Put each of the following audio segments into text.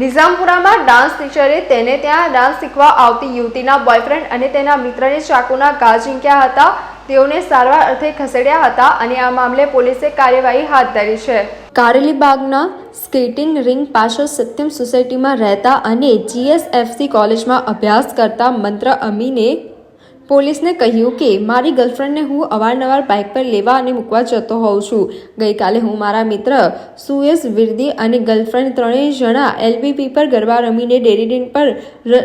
નિઝામપુરામાં dance ટીચરે તેને ત્યાં dance શીખવા આવતી યુવતીના બોયફ્રેન્ડ અને તેના મિત્રને ચાકુના ઘા ઝીંક્યા હતા. તેઓને સારવાર અર્થે ખસેડ્યા હતા અને આ મામલે પોલીસે કાર્યવાહી હાથ ધરી છે. કારેલીબાગના સ્કેટિંગ રિંગ પાછળ સત્યમ સોસાયટીમાં રહેતા અને જીએસએફસી કોલેજમાં અભ્યાસ કરતા મંત્ર અમીને પોલીસને કહ્યું કે, મારી ગર્લફ્રેન્ડને હું અવારનવાર બાઇક પર લેવા અને મૂકવા જતો હોઉં છું. ગઈકાલે હું મારા મિત્ર સુએસ વિરદી અને ગર્લફ્રેન્ડ ત્રણેય જણા એલબીપી પર ગરબા રમીને ડેરીડીન પર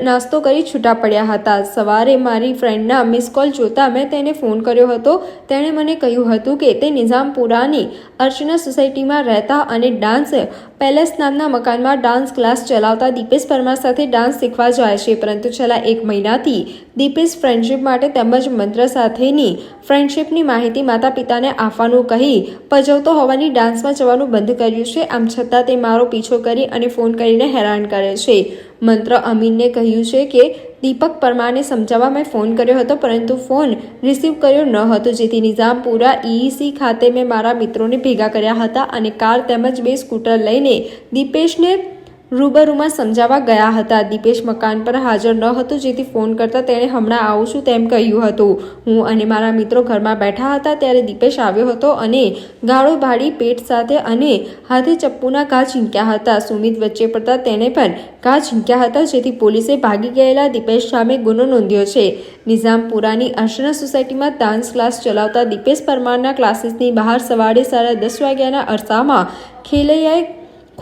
નાસ્તો કરી છૂટા પડ્યા હતા. સવારે મારી ફ્રેન્ડના મિસ કોલ જોતા મેં તેને ફોન કર્યો હતો. તેણે મને કહ્યું હતું કે, તે નિઝામપુરાની અર્ચના સોસાયટીમાં રહેતા અને ડાન્સ પેલેસ નામના મકાનમાં ડાન્સ ક્લાસ ચલાવતા દીપેશ પરમાર સાથે ડાન્સ શીખવા જાય છે. પરંતુ છેલ્લા એક મહિનાથી દીપેશ ફ્રેન્ડશીપ માટે તેમજ મંત્ર સાથેની ફ્રેન્ડશીપની માહિતી માતા પિતાને આપવાનું કહી પજવતો હોવાની ડાન્સમાં જવાનું બંધ કર્યું છે. આમ છતાં તે મારો પીછો કરી અને ફોન કરીને હેરાન કરે છે. મંત્ર અમીનને કહ્યું છે કે, દીપક પરમારને સમજાવવા મેં ફોન કર્યો હતો, પરંતુ ફોન રિસીવ કર્યો ન હતો. જેથી નિઝામપુરા ઈઈસી ખાતે મેં મારા મિત્રોને ભેગા કર્યા હતા અને કાર તેમજ બે સ્કૂટર લઈને દીપેશને રૂબરૂમાં સમજાવવા ગયા હતા. દીપેશ મકાન પર હાજર ન હતો, જેથી ફોન કરતા તેણે હમણાં આવું છું તેમ કહ્યું હતું. હું અને મારા મિત્રો ઘરમાં બેઠા હતા ત્યારે દીપેશ આવ્યો હતો અને ગાળો ભાડી પેટ સાથે અને હાથે ચપ્પુના ઘા ઝીંક્યા હતા. સુમિત વચ્ચે પડતા તેણે પણ ઘા ઝીંક્યા હતા, જેથી પોલીસે ભાગી ગયેલા દીપેશ સામે ગુનો નોંધ્યો છે. નિઝામપુરાની અર્ચના સોસાયટીમાં ડાન્સ ક્લાસ ચલાવતા દીપેશ પરમારના ક્લાસીસની બહાર સવારે સાડા દસ વાગ્યાના અરસામાં ખેલૈયાએ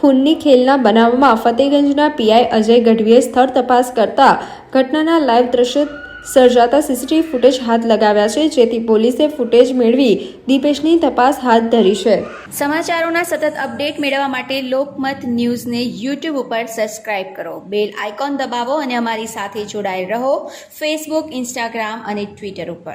ખૂનની ખેલના બનાવમાં ફતેગંજના પીઆઈ અજય ગઢવીએ સ્થળ તપાસ કરતા ઘટનાના લાઈવ દ્રશ્ય સર્જાતા સીસીટીવી ફૂટેજ હાથ લગાવ્યા છે, જેથી પોલીસે ફૂટેજ મેળવી દીપેશની તપાસ હાથ ધરી છે. સમાચારોના સતત અપડેટ મેળવવા માટે લોકમત ન્યૂઝને યુટ્યુબ ઉપર સબસ્ક્રાઇબ કરો. બેલ આઇકોન દબાવો અને અમારી સાથે જોડાયેલ રહો ફેસબુક, ઇન્સ્ટાગ્રામ અને ટ્વિટર ઉપર.